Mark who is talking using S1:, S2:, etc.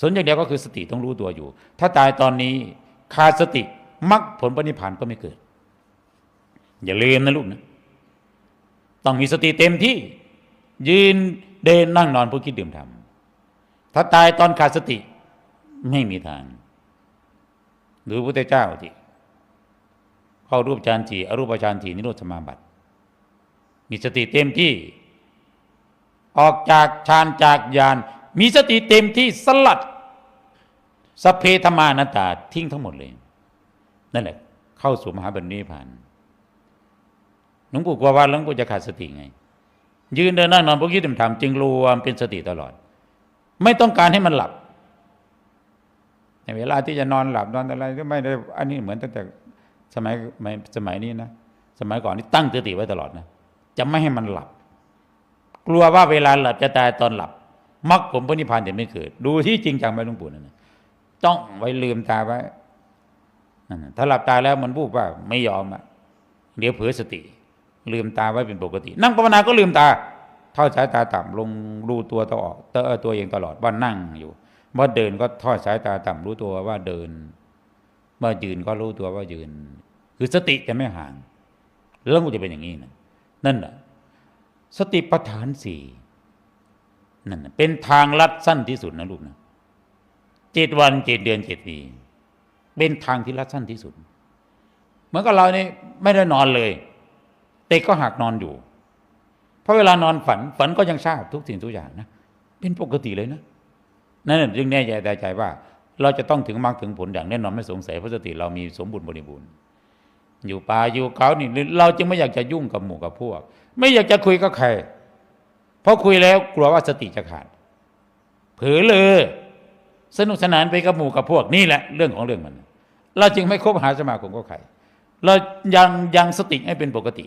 S1: สนอย่างเดียวก็คือสติต้องรู้ตัวอยู่ ถ้าตายตอนนี้ขาดสติมรรคผลปณิพานก็ไม่เกิด อย่าลืมนะลูกนะต้องมีสติเต็มที่ ยืนเดินนั่งนอนพูดคิดดื่มทำถ้าตายตอนขาดสติไม่มีทางหรือพระพุทธเจ้าที่เข้ารูปฌานทีอรูปฌานทีนิโรธสมาบัติ มีสติเต็มที่ ออกจากฌานจากญาณ มีสติเต็มที่สลัดสเพธมานตาทิ้งทั้งหมดเลย นั่นแหละ เข้าสู่มหาบัณฑิพานหลวงปู่กลัวว่าหลวงปู่จะขาดสติไง ยืนเดินนั่งนอนพวกคิดทำจึงรวมเป็นสติตลอด ไม่ต้องการให้มันหลับในเวลาที่จะนอนหลับนอนอะไรก็ไม่ได้ อันนี้เหมือนตั้งแต่สมัยสมัยนี้นะสมัยก่อนนี่ตั้งสติไว้ตลอดนะจะไม่ให้มันหลับ กลัวว่าเวลาหลับจะตายตอนหลับ มรรคผลพระนิพพานจะไม่เกิด ดูที่จริงจังไหมหลวงปู่นั่นนะจ้องไว้ลืมตาไว้ถ้าหลับตาแล้วมันบูบว่าไม่ยอมอะเดี๋ยวเผลอสติ ลืมตาไว้เป็นปกติ นั่งภาวนาก็ลืมตาทอดสายตาต่ำลงดูตัวตัวออกเตอตัวเองตลอดว่านั่งอยู่ว่าเดินก็ทอดสายตาต่ำรู้ตัวว่าเดินเมื่อยืนก็รู้ตัวว่ายืน คือสติจะไม่ห่างเรื่องมันจะเป็นอย่างนี้นะนั่นแหละสติปัฏฐานสี่ นั่นเป็นทางลัดสั้นที่สุดนะลูกนะเจ็ดวันเจ็ดเดือนเจ็ดปี เป็นทางที่ลัดสั้นที่สุด เหมือนกับเรานี่ไม่ได้นอนเลย แต่ก็หักนอนอยู่ เพราะเวลานอนฝันฝันก็ยังทราบทุกสิ่งทุกอย่างนะเป็นปกติเลยนะนั่นจึงแน่ใจแต่ใจว่า เราจะต้องถึงมรรคถึงผลอย่างแน่นอนไม่สงสัยเพราะสติเรามีสมบูรณ์บริบูรณ์อยู่ป่าอยู่เขานี่เราจึงไม่อยากจะยุ่งกับหมู่กับพวก ไม่อยากจะคุยกับใคร ราะคุยแล้วกลัวว่าสติจะขาด เผลอเลย สนุกสนานไปกับหมู่กับพวกนี่แหละ เรื่องของเรื่องมัน เราจึงไม่คบหาสมาคมกับใครเรายังยังสติให้เป็นปกติ